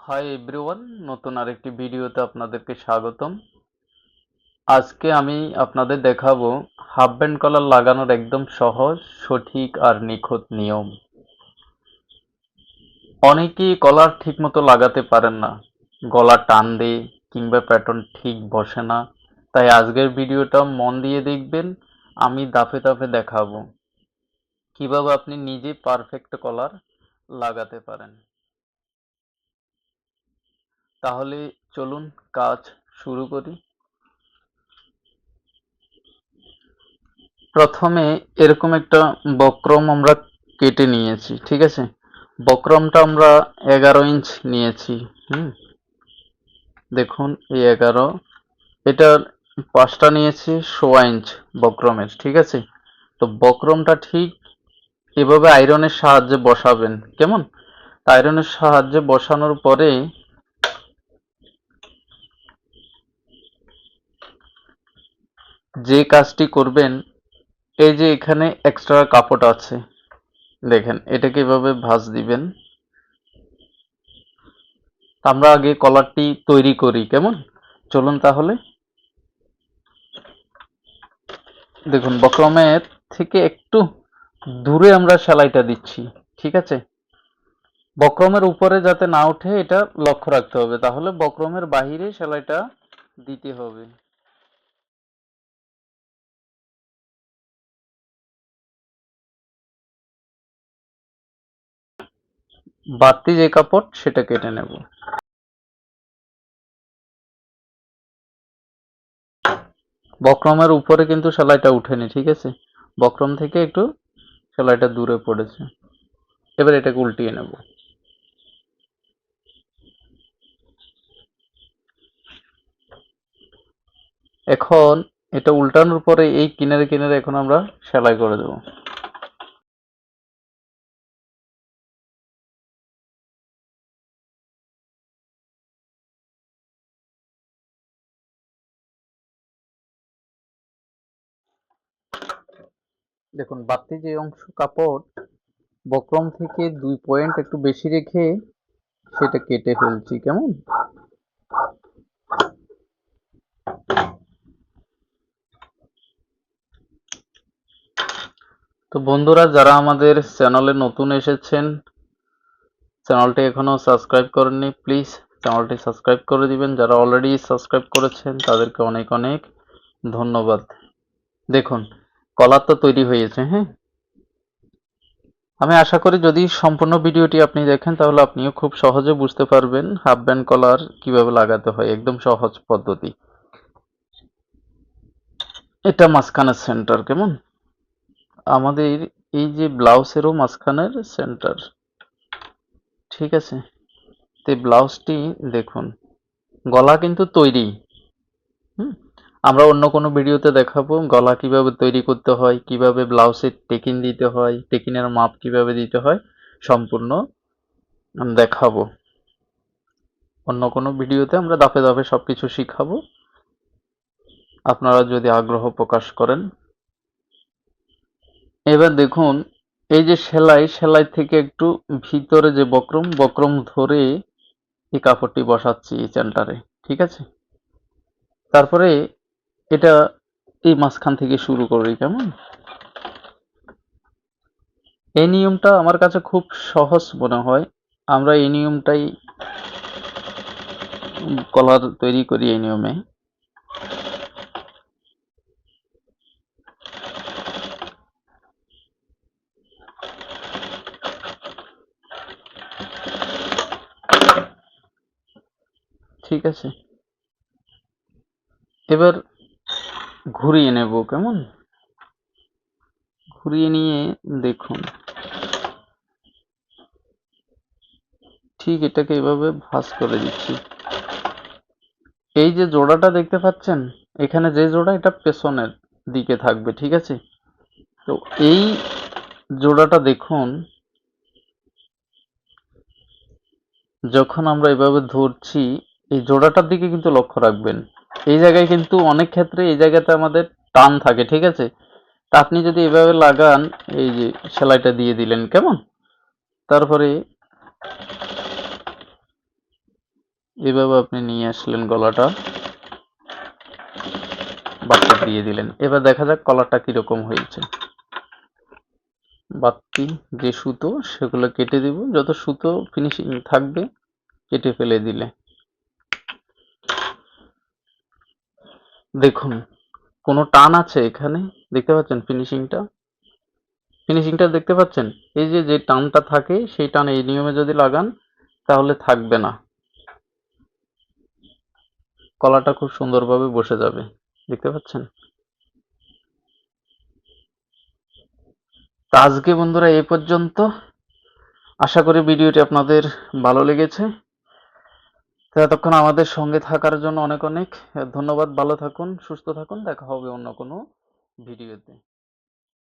Hi everyone নতুন আরেকটি ভিডিওতে আপনাদেরকে স্বাগতম। আজকে আমি আপনাদের দেখাবো হাফ ব্যান্ড কলার লাগানোর একদম সহজ, সঠিক আর নিখুঁত নিয়ম। অনেকেই কলার ঠিকমতো লাগাতে পারেন না। গলা টান দেয় কিংবা প্যাটার্ন ঠিক বসে না। তাই আজকের ভিডিওটা মন দিয়ে দেখবেন, আমি দাফে দাফে দেখাবো। কীভাবে আপনি নিজে পারফেক্ট কলার লাগাতে পারেন। তাহলে চলুন কাজ শুরু করি। প্রথমে এরকম একটা বক্রম আমরা কেটে নিয়েছি, ঠিক আছে? বক্রমটা আমরা এগারো ইঞ্চ নিয়েছি, হুম? দেখুন, এই এগারো এটার পাঁচটা নিয়েছি সোয়া ইঞ্চ বক্রমের, ঠিক আছে? তো বক্রমটা ঠিক এভাবে আয়রনের সাহায্যে বসাবেন, কেমন? আয়রনের সাহায্যে বসানোর পরে যে কাজটি করবেন, এই যে এখানে এক্সট্রা কাপড় আছে, দেখেন, এটাকে এভাবে ভাঁজ দিবেন। আমরা আগে কলারটি তৈরি করি, কেমন? চলুন তাহলে। দেখুন, বক্রমের থেকে একটু দূরে আমরা সেলাইটা দিচ্ছি, ঠিক আছে? বক্রমের উপরে যাতে না ওঠে, এটা লক্ষ্য রাখতে হবে। তাহলে বক্রমের বাহিরে সেলাইটা দিতে হবে। বাড়তি যে কাপড়, সেটা কেটে নেব। বক্রমের উপরে কিন্তু সেলাইটা উঠেনি, ঠিক আছে? বক্রম থেকে একটু সেলাইটা দূরে পড়েছে। এবার এটাকে উল্টিয়ে নেব। এখন এটা উল্টানোর পরে এই কিনারে কিনারে এখন আমরা সেলাই করে দেব। দেখুন, বাড়তি যে অংশ কাপড় বক্রম থেকে দুই পয়েন্ট একটু বেশি রেখে সেটা কেটে ফেলছি, কেমন? তো বন্ধুরা, যারা আমাদের চ্যানেলে নতুন এসেছেন, চ্যানেলটি এখনও সাবস্ক্রাইব করেননি, প্লিজ চ্যানেলটি সাবস্ক্রাইব করে দিবেন। যারা অলরেডি সাবস্ক্রাইব করেছেন, তাদেরকে অনেক অনেক ধন্যবাদ। দেখুন কলার তো তৈরি হয়েছে হ্যাঁ? আমি আশা করি যদি সম্পূর্ণ ভিডিওটি আপনি দেখেন, তাহলে আপনিও খুব সহজে বুঝতে পারবেন হাফ ব্যান্ড কলার কীভাবে লাগাতে হয়, একদম সহজ পদ্ধতি। এটা মাঝখানের সেন্টার কেমন? আমাদের এই যে ব্লাউজেরও মাঝখানের সেন্টার ঠিক আছে? তো ব্লাউজটি দেখুন, গলা কিন্তু তৈরি। আমরা অন্য কোনো ভিডিওতে দেখাবো গলা কীভাবে তৈরি করতে হয়, কীভাবে ব্লাউজের টেকিন দিতে হয় টেকিনের মাপ কীভাবে দিতে হয়, সম্পূর্ণ দেখাবো। অন্য কোনো ভিডিওতে আমরা দাপে দাপে সবকিছু শিখাবো। আপনারা যদি আগ্রহ প্রকাশ করেন। এবার দেখুন, এই যে সেলাই সেলাই থেকে একটু ভিতরে যে বক্রম বক্রম ধরে এই কাপড়টি বসাচ্ছি এই সেন্টারে ঠিক আছে? তারপরে এটা এই মাঝখান থেকে শুরু করি, কেমন? এই নিয়মটা আমার কাছে খুব সহজ মনে হয়। আমরা এই নিয়মটাই কলার তৈরি করি এই নিয়মে। ঠিক আছে। এবার ঘুরিয়ে নেব কেমন? ঘুরিয়ে নিয়ে দেখুন। ঠিক এটাকে এভাবে ভাঁজ করে দিচ্ছি। এই যে জোড়াটা দেখতে পাচ্ছেন, এখানে যে জোড়া, এটা পেছনের দিকে থাকবে, ঠিক আছে? তো এই জোড়াটা দেখুন, যখন আমরা এভাবে ধরছি, এই জোড়াটার দিকে কিন্তু লক্ষ্য রাখবেন। এই জায়গায় কিন্তু অনেক ক্ষেত্রে এই জায়গাতে আমাদের টান থাকে, ঠিক আছে? তা আপনি যদি এভাবে লাগান, এই যে সেলাইটা দিয়ে দিলেন, কেমন? তারপরে এভাবে আপনি নিয়ে আসলেন গলাটা। বাচ্চা দিয়ে দিলেন। এবার দেখা যাক কলারটা কীরকম হয়েছে। বাতি, যে সুতো, সেগুলো কেটে দিব। যত সুতো ফিনিশিং থাকবে, কেটে ফেলে দিলে। দেখুন, কোনো টান আছে এখানে? দেখতে পাচ্ছেন ফিনিশিংটা ফিনিশিংটা দেখতে পাচ্ছেন? এই যে যে টানটা থাকে, সেই টান এই নিয়মে যদি লাগান, তাহলে থাকবে না। কলাটা খুব সুন্দরভাবে বসে যাবে। দেখতে পাচ্ছেন? তা আজকে বন্ধুরা এই পর্যন্ত। আশা করি ভিডিওটি আপনাদের ভালো লেগেছে। এতক্ষণ আমাদের সঙ্গে থাকার জন্য অনেক অনেক ধন্যবাদ। ভালো থাকুন, সুস্থ থাকুন, দেখা হবে অন্য কোনো ভিডিওতে।